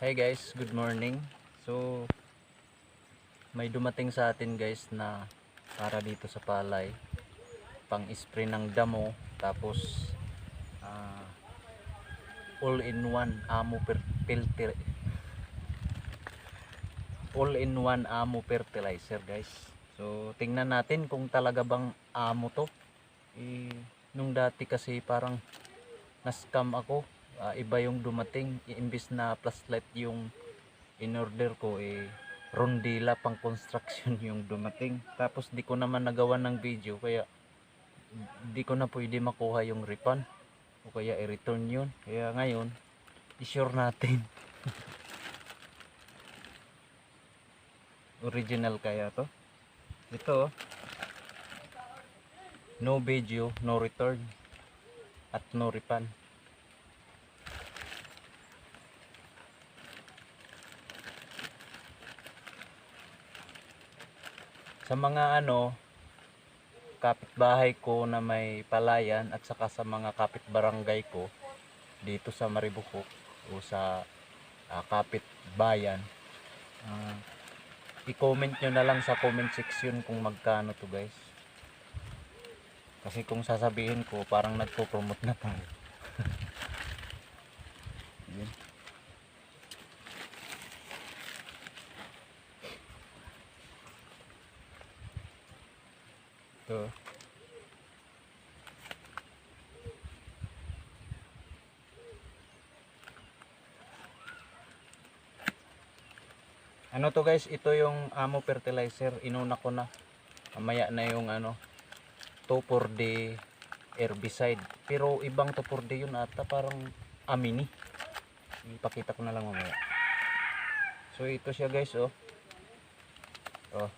Hey guys, good morning. So may dumating sa atin guys na para dito sa palay pang spray ng damo tapos ah, all in one amo per filter all in one amo fertilizer guys. So tingnan natin kung talaga bang amo to. Eh, nung dati kasi parang na-scam ako ah, iba yung dumating. Imbis na plus light yung in order ko eh rondila pang construction yung dumating. Tapos di ko naman nagawa ng video kaya di ko na pwede makuha yung refund. O kaya i-return yun. Kaya ngayon i-sure natin. Original kaya to? Ito no video no return at no refund sa mga ano kapitbahay ko na may palayan at saka sa mga kapitbarangay ko dito sa Maribukok o sa ah, kapitbayan ah, i-comment nyo na lang sa comment section kung magkano to guys kasi kung sasabihin ko parang nagpo-promote na tayo Yun. Ito. Ano to guys, ito yung amo fertilizer. Inuna ko na. Mamaya na yung ano, 2,4-D herbicide. Pero ibang 2,4-D yun ata, parang amini. Ipakita ko na lang mamaya. So ito siya guys, oh. Oh.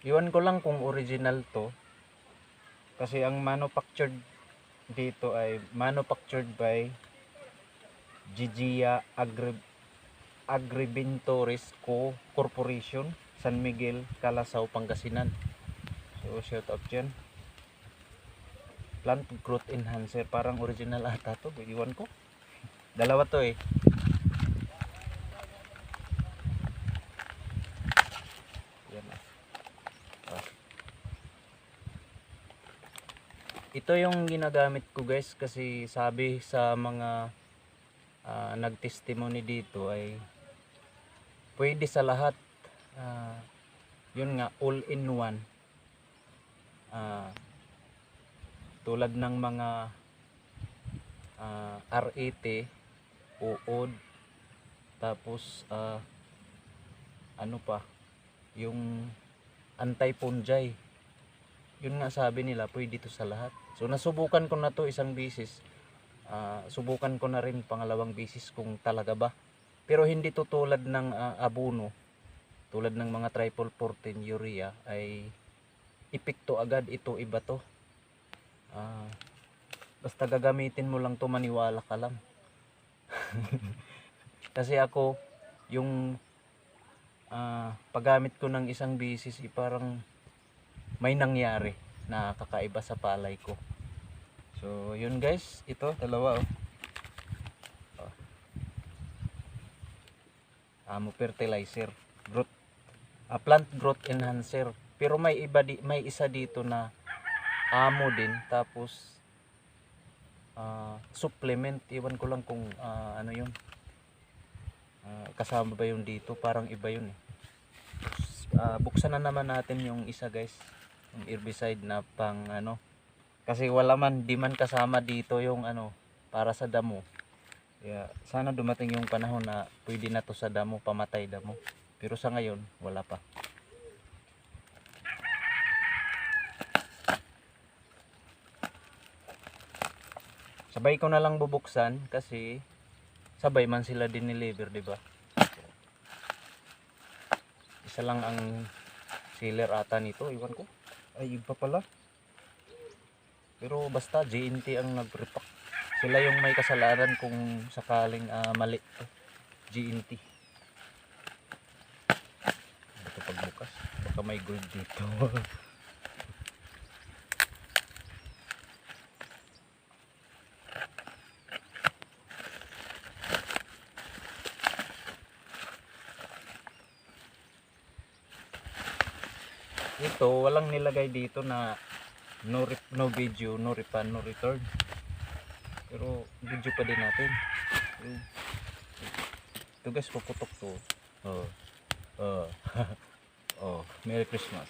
Iwan ko lang kung original to. Kasi ang manufactured dito ay manufactured by Gigia Agri Agribentores Co. Corporation, San Miguel, Calasaw, Pangasinan. So shout out dyan. Plant growth enhancer, parang original ata to, iwan ko. Dalawa to eh. Yan ah. Ah. Ito yung ginagamit ko guys kasi sabi sa mga ah, nagtestimony dito ay pwede sa lahat. Ah, yun nga all in one. Ah, tulad ng mga ah, RAT uod tapos ah, ano pa yung anti-fungi yun nga sabi nila pwede to sa lahat. So nasubukan ko na to isang bisis Ah, subukan ko na rin pangalawang bisis kung talaga ba. Pero hindi to tulad ng ah, abono tulad ng mga triple 14 urea ay epekto agad ito iba to. Ah, basta gagamitin mo lang to maniwala ka lang. Kasi ako yung ah, paggamit ko ng isang bisis eh, parang may nangyari na kakaiba sa palay ko. So yun guys. Ito dalawa oh, oh. amo fertilizer. Growth ah, plant growth enhancer. Pero may iba di, may isa dito na amo din. Tapos ah, supplement. Iwan ko lang kung ah, ano yun. Ah, kasama ba yun dito? Parang iba yun eh. Ah, buksan na naman natin yung isa guys yung herbicide na pang ano. Kasi wala man di man kasama dito yung ano para sa damo. Kaya sana dumating yung panahon na pwede na to sa damo pamatay damo. Pero sa ngayon wala pa. Sabay ko na lang bubuksan kasi sabay man sila dineliver di ba? Isa lang ang sealer ata nito iwan ko ay iba pala. Pero basta JNT ang nag-repack. Sila yung may kasalanan kung sakaling ah, mali. To GNT ito pagbukas. Baka may gold dito ito walang nilagay dito na no, rep, no video, no refund, no return. Pero video pa din natin. Ito guys, puputok to. Oh. Oh. oh, Merry Christmas.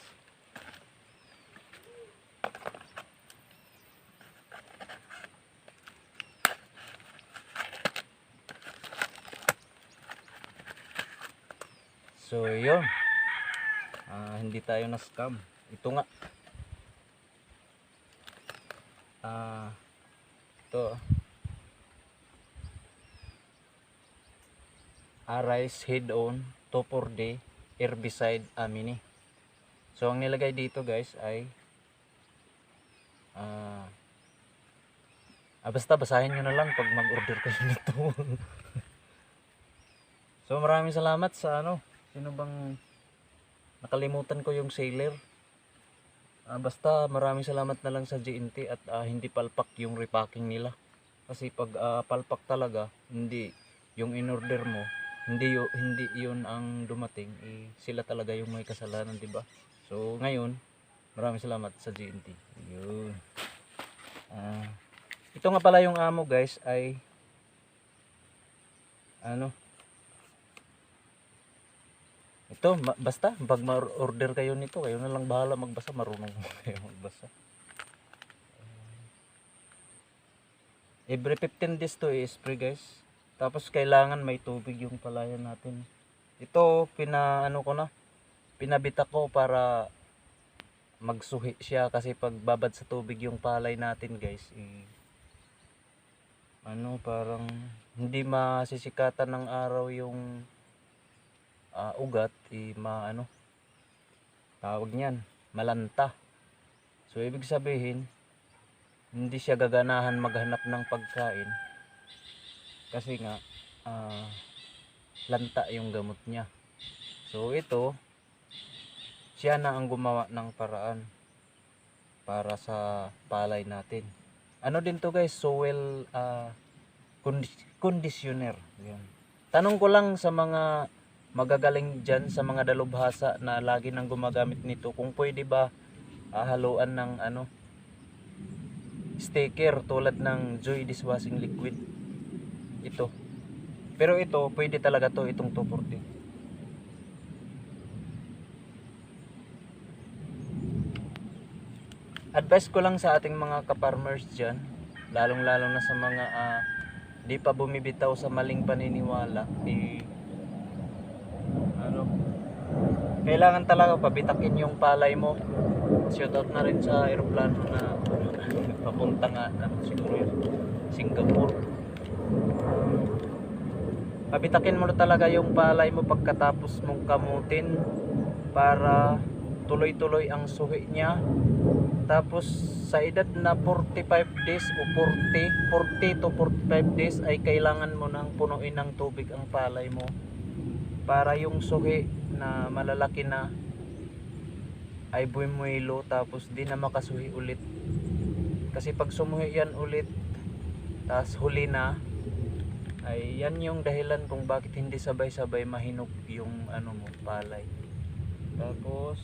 So, yun. Ah, hindi tayo na scam. Ito nga. Ah, ito. Arise head on 2,4D herbicide amini. So, ang nilagay dito guys ay ah, ah basta basahin nyo na lang pag mag-order kayo nito. so, maraming salamat sa ano, sino bang nakalimutan ko yung sailor. Ah, basta maraming salamat na lang sa GNT at ah, hindi palpak yung repacking nila. Kasi pag ah, palpak talaga, hindi yung in-order mo, hindi yo, hindi 'yun ang dumating, eh, sila talaga yung may kasalanan, 'di ba? So ngayon, maraming salamat sa GNT. Yun. Ah, ito nga pala yung amo, guys, ay ano, ito, basta, pag ma-order kayo nito, kayo na lang bahala magbasa, marunong kayo magbasa. Every 15 days to i-spray guys. Tapos kailangan may tubig yung palayan natin. Ito, pina, ano ko na, pinabita ko para magsuhi siya kasi pag babad sa tubig yung palay natin guys, eh, ano, parang hindi masisikatan ng araw yung ah, ugat i maano tawag niyan malanta. So ibig sabihin hindi siya gaganahan maghanap ng pagkain kasi nga ah, lanta yung gamot niya. So ito siya na ang gumawa ng paraan para sa palay natin. Ano din to guys? Soil ah, condi- conditioner. Yan. Tanong ko lang sa mga magagaling dyan sa mga dalubhasa na lagi nang gumagamit nito. Kung pwede ba ah, ng ano sticker tulad ng Joy dishwashing liquid. Ito. Pero ito pwede talaga to itong 240 advice ko lang sa ating mga kaparmers dyan lalong lalong na sa mga ah, di pa bumibitaw sa maling paniniwala eh, ano kailangan talaga pabitakin yung palay mo. Shoutout na rin sa aeroplano na papunta nga ano, siguro yun Singapore. Pabitakin mo na talaga yung palay mo pagkatapos mong kamutin para tuloy-tuloy ang suhi niya. Tapos sa edad na 45 days o 40 40 to 45 days ay kailangan mo nang punuin ng tubig ang palay mo para yung suhi na malalaki na ay bumuelo tapos di na makasuhi ulit. Kasi pag sumuhi yan ulit tapos huli na ay yan yung dahilan kung bakit hindi sabay-sabay mahinog yung ano mo palay. Tapos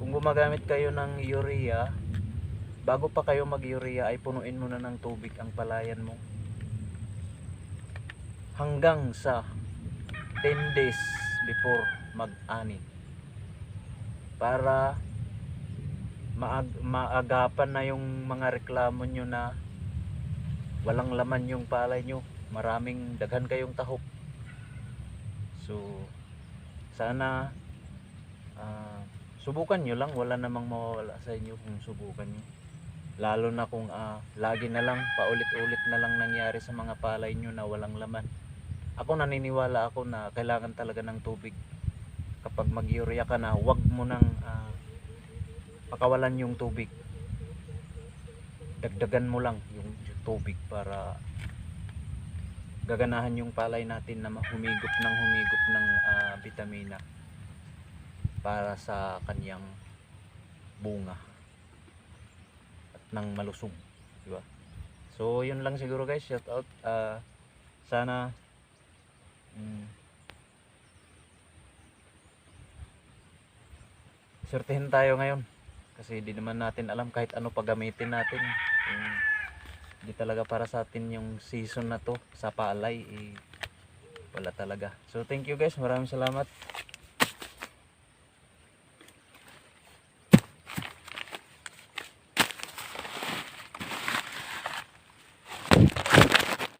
kung gumagamit kayo ng urea bago pa kayo mag urea ay punuin mo na ng tubig ang palayan mo. Hanggang sa 10 days before mag-ani. Para maag- maagapan na yung mga reklamo nyo na walang laman yung palay nyo. Maraming daghan kayong tahok so sana ah, subukan nyo lang. Wala namang mawawala sa inyo kung subukan nyo. Lalo na kung ah, lagi na lang paulit-ulit na lang nangyari sa mga palay nyo na walang laman ako naniniwala ako na kailangan talaga ng tubig. Kapag mag-urea ka na wag mo nang ah, pakawalan yung tubig. Dagdagan mo lang yung, tubig para gaganahan yung palay natin na humigop ng humigop ng ah, vitamina para sa kanyang bunga at ng malusog di so yun lang siguro guys. Shout out. Ah, sana mm, Sortihin tayo ngayon. Kasi di naman natin alam kahit ano pagamitin natin. Kung di talaga para sa atin yung season na to sa palay, eh, wala talaga. So thank you guys, maraming salamat.